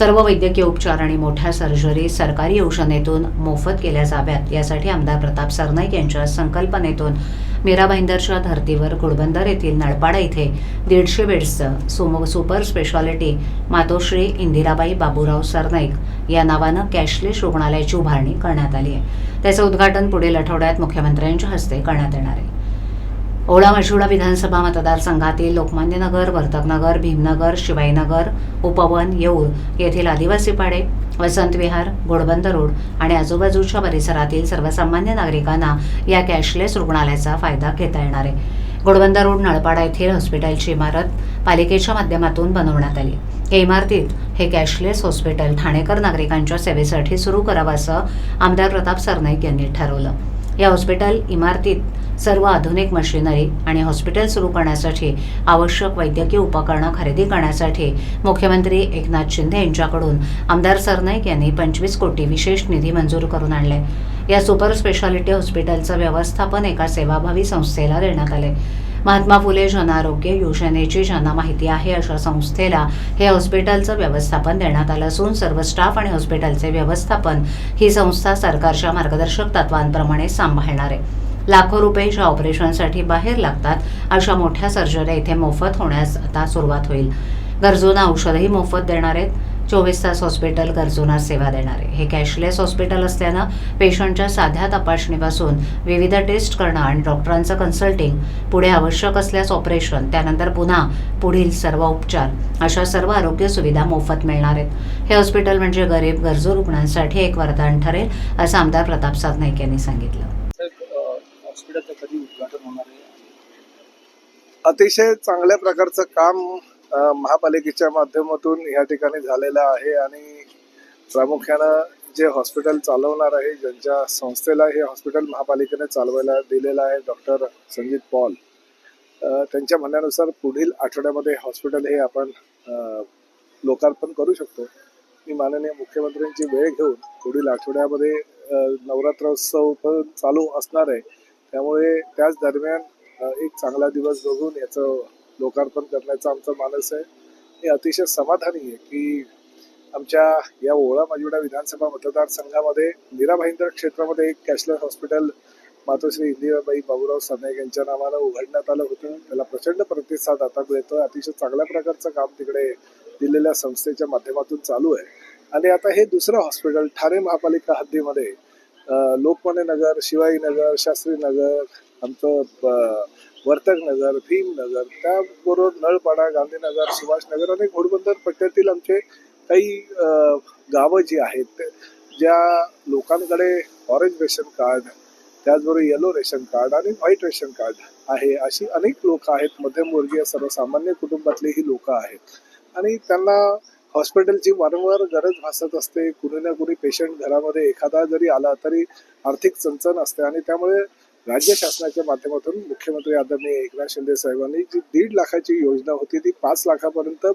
सर्व वैद्यकीय उपचार आणि मोठ्या सर्जरी सरकारी योजनेतून मोफत केल्या जाव्यात. यासाठी आमदार प्रताप सरनाईक यांच्या संकल्पनेतून मीरा भाईंदरच्या धर्तीवर घोडबंदर येथील नळपाडा इथे दीडशे बेड्सचं सुमो सुपर स्पेशालिटी मातोश्री इंदिराबाई बाबूराव सरनाईक या नावानं कॅशलेस रुग्णालयाची उभारणी करण्यात आली आहे. त्याचं उद्घाटन पुढील आठवड्यात मुख्यमंत्र्यांच्या हस्ते करण्यात येणार आहे. ओळा मशुळा विधानसभा मतदारसंघातील लोकमान्य नगर वर्तकनगर भीमनगर शिवाईनगर उपवन येऊर येथील आदिवासी पाडे वसंत विहार घोडबंद रोड आणि आजूबाजूच्या परिसरातील सर्वसामान्य नागरिकांना या कॅशलेस रुग्णालयाचा फायदा घेता येणार आहे. घोडबंद रोड नळपाडा येथील हॉस्पिटलची इमारत पालिकेच्या माध्यमातून बनवण्यात आली. या इमारतीत हे कॅशलेस हॉस्पिटल ठाणेकर नागरिकांच्या सेवेसाठी सुरू करावं असं आमदार प्रताप सरनाईक यांनी ठरवलं. या हॉस्पिटल इमारतीत सर्व आधुनिक मशिनरी आणि हॉस्पिटल सुरू करण्यासाठी आवश्यक वैद्यकीय उपकरणं खरेदी करण्यासाठी मुख्यमंत्री एकनाथ शिंदे यांच्याकडून आमदार सरनाईक यांनी पंचवीस कोटी विशेष निधी मंजूर करून आणले. या सुपर स्पेशालिटी हॉस्पिटलचं व्यवस्थापन एका सेवाभावी संस्थेला देण्यात आले. महात्मा फुले जनआरोग्य योजनेची ज्यांना माहिती आहे अशा संस्थेला हे हॉस्पिटलचं व्यवस्थापन देण्यात आलं असून सर्व स्टाफ आणि हॉस्पिटलचे व्यवस्थापन ही संस्था सरकारच्या मार्गदर्शक तत्वांप्रमाणे सांभाळणार. आहे लाखो रुपये ज्या ऑपरेशनसाठी बाहेर लागतात. अशा मोठ्या सर्जऱ्या इथे मोफत होण्यास आता सुरुवात होईल. गरजूंना औषधही मोफत देणार आहेत. चोवीस तास हॉस्पिटल गरजूंना सेवा देणार. आहे हे कॅशलेस हॉस्पिटल असल्यानं पेशंटच्या साध्या तपासणीपासून विविध टेस्ट करणं आणि डॉक्टरांचं कन्सल्टिंग पुढे आवश्यक असल्यास ऑपरेशन त्यानंतर पुन्हा पुढील सर्व उपचार अशा सर्व आरोग्य सुविधा मोफत मिळणार आहेत. हे हॉस्पिटल म्हणजे गरीब गरजू रुग्णांसाठी एक वरदान ठरेल असं आमदार प्रताप सरनाईक यांनी सांगितलं. हॉस्पिटलचं कधी उद्घाटन होणार आहे? अतिशय चांगल्या प्रकारचं काम महापालिकेच्या माध्यमातून या ठिकाणी झालेलं आहे आणि प्रामुख्यानं जे हॉस्पिटल चालवणार आहे ज्यांच्या संस्थेला हे हॉस्पिटल महापालिकेने चालवायला दिलेलं आहे डॉक्टर संजीत पॉल त्यांच्या म्हणण्यानुसार पुढील आठवड्यामध्ये हॉस्पिटल हे आपण लोकार्पण करू शकतो. मी माननीय मुख्यमंत्र्यांची वेळ घेऊन पुढील आठवड्यामध्ये नवरात्रोत्सव पण चालू असणार आहे. त्यामुळे त्याच दरम्यान एक चांगला दिवस बघून याचं लोकार्पण करण्याचं आमचं मानस आहे. मी अतिशय समाधानी आहे की आमच्या या ओळा माजिवडा विधानसभा मतदारसंघामध्ये मीरा भाईंदर क्षेत्रामध्ये एक कॅशलेस हॉस्पिटल मातोश्री इंदिराबाई बाबूराव सरनाईक यांच्या नावानं उघडण्यात आलं होतं. त्याला प्रचंड प्रतिसाद आता मिळतो अतिशय चांगल्या प्रकारचं काम तिकडे दिलेल्या संस्थेच्या माध्यमातून चालू आहे. आणि आता हे दुसरं हॉस्पिटल ठाणे महापालिका हद्दीमध्ये लोकमान्य नगर शिवाई नगर शास्त्री नगर आमचं वर्तक नगर भीम नगर त्याबरोबर नळपाडा गांधीनगर सुभाषनगर आणि घोडबंदर पट्ट्यातील आमचे काही गावं जी आहेत ज्या लोकांकडे ऑरेंज रेशन कार्ड त्याचबरोबर येलो रेशन कार्ड आणि व्हाईट रेशन कार्ड आहे अशी अनेक लोक आहेत मध्यमवर्गीय सर्वसामान्य कुटुंबातली ही लोक आहेत. आणि त्यांना हॉस्पिटलची वारंवार गरज भासत असते. कुणी ना कुणी पेशंट घरामध्ये एखादा जरी आला तरी आर्थिक चणचण असते आणि त्यामुळे राज्य शासनाच्या माध्यमातून मुख्यमंत्री आदरणीय एकनाथ शिंदे साहेबांनी जी दीड लाखाची योजना होती ती पाच लाखापर्यंत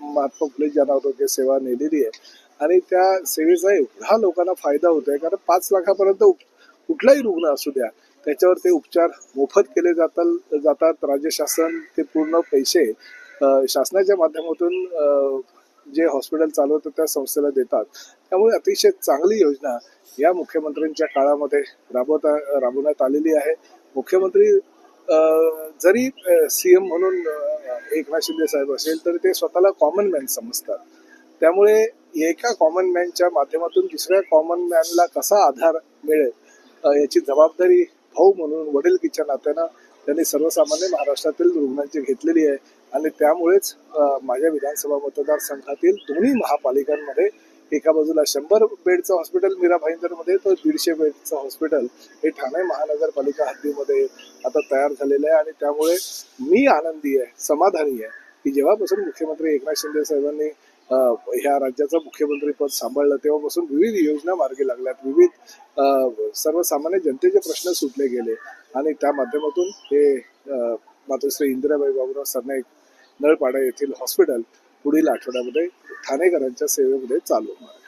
महात्मा फुले जनआरोग्य सेवा नेलेली आहे. आणि त्या सेवेचा एवढा लोकांना फायदा होतोय कारण पाच लाखापर्यंत कुठलाही रुग्ण असू द्या त्याच्यावर ते उपचार मोफत केले जातात जातात. राज्य शासन ते पूर्ण पैसे शासनाच्या माध्यमातून जे हॉस्पिटल चालवतात त्या संस्थेला देतात. त्यामुळे अतिशय चांगली योजना या मुख्यमंत्र्यांच्या काळामध्ये राबवता राबवण्यात आलेली आहे. मुख्यमंत्री जरी सीएम म्हणून एकनाथ शिंदे साहेब असेल तर ते स्वतःला कॉमन मॅन समजतात. त्यामुळे एका कॉमन मॅनच्या माध्यमातून दुसऱ्या कॉमन मॅनला कसा आधार मिळेल याची जबाबदारी भाऊ म्हणून वडीलकीच्या नात्यानं त्यांनी सर्वसामान्य महाराष्ट्रातील रुग्णांची घेतलेली आहे. आणि त्यामुळेच माझ्या विधानसभा मतदारसंघातील दोन्ही महापालिकांमध्ये एका बाजूला शंभर बेडचं हॉस्पिटल मीरा भाईंदरमध्ये तर दीडशे बेडचं हॉस्पिटल हे ठाणे महानगरपालिका हद्दीमध्ये आता तयार झालेलं आहे. आणि त्यामुळे मी आनंदी आहे समाधानी आहे की जेव्हापासून मुख्यमंत्री एकनाथ शिंदे साहेबांनी ह्या राज्याचं मुख्यमंत्रीपद सांभाळलं तेव्हापासून विविध योजना मार्गी लागल्यात. विविध सर्वसामान्य जनतेचे प्रश्न सुटले गेले. आणि त्या माध्यमातून हे मातोश्री इंदिराबाई बाबूराव सरनाईक नळपाडा येथील हॉस्पिटल पुढील आठवड्यामध्ये ठाणेकरांच्या सेवेमध्ये चालू होणार आहे.